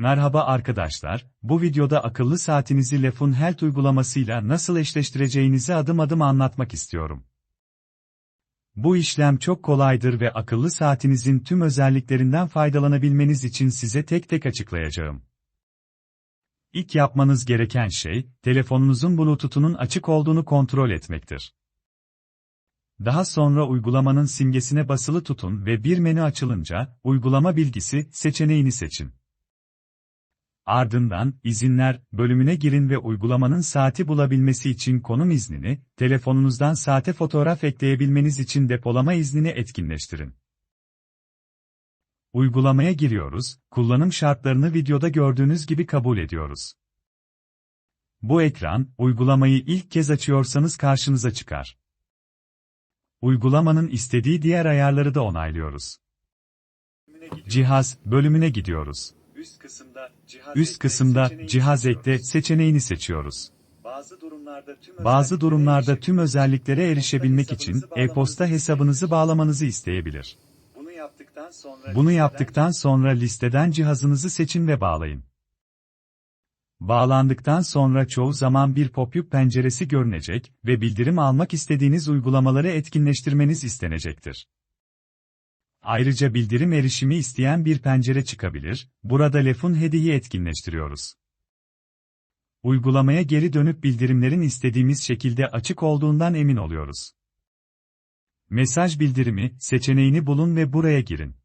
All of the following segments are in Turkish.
Merhaba arkadaşlar, bu videoda akıllı saatinizi Lefun Health uygulamasıyla nasıl eşleştireceğinizi adım adım anlatmak istiyorum. Bu işlem çok kolaydır ve akıllı saatinizin tüm özelliklerinden faydalanabilmeniz için size tek tek açıklayacağım. İlk yapmanız gereken şey, telefonunuzun Bluetooth'unun açık olduğunu kontrol etmektir. Daha sonra uygulamanın simgesine basılı tutun ve bir menü açılınca, uygulama bilgisi seçeneğini seçin. Ardından, izinler bölümüne girin ve uygulamanın saati bulabilmesi için konum iznini, telefonunuzdan saate fotoğraf ekleyebilmeniz için depolama iznini etkinleştirin. Uygulamaya giriyoruz, kullanım şartlarını videoda gördüğünüz gibi kabul ediyoruz. Bu ekran, uygulamayı ilk kez açıyorsanız karşınıza çıkar. Uygulamanın istediği diğer ayarları da onaylıyoruz. Cihaz bölümüne gidiyoruz. Üst kısımda cihaz Üst ekle kısımda seçeneğini cihaz seçiyoruz. ekle seçeneğini seçiyoruz. Bazı durumlarda tüm Bazı özelliklere durumlarda erişebilmek tüm özelliklere için erişebilmek e-posta için hesabınızı e-posta bağlamanızı hesabınızı isteyebilir. bağlamanızı isteyebilir. Bunu yaptıktan sonra Bunu yaptıktan sonra listeden cihazınızı seçin ve bağlayın. Bağlandıktan sonra çoğu zaman bir pop-up penceresi görünecek ve bildirim almak istediğiniz uygulamaları etkinleştirmeniz istenecektir. Ayrıca bildirim erişimi isteyen bir pencere çıkabilir, burada Lefun Hedi'yi etkinleştiriyoruz. Uygulamaya geri dönüp bildirimlerin istediğimiz şekilde açık olduğundan emin oluyoruz. Mesaj bildirimi seçeneğini bulun ve buraya girin.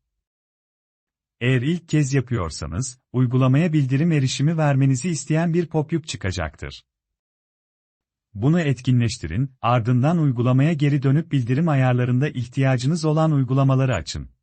Eğer ilk kez yapıyorsanız, uygulamaya bildirim erişimi vermenizi isteyen bir pop-up çıkacaktır. Bunu etkinleştirin, ardından uygulamaya geri dönüp bildirim ayarlarında ihtiyacınız olan uygulamaları açın.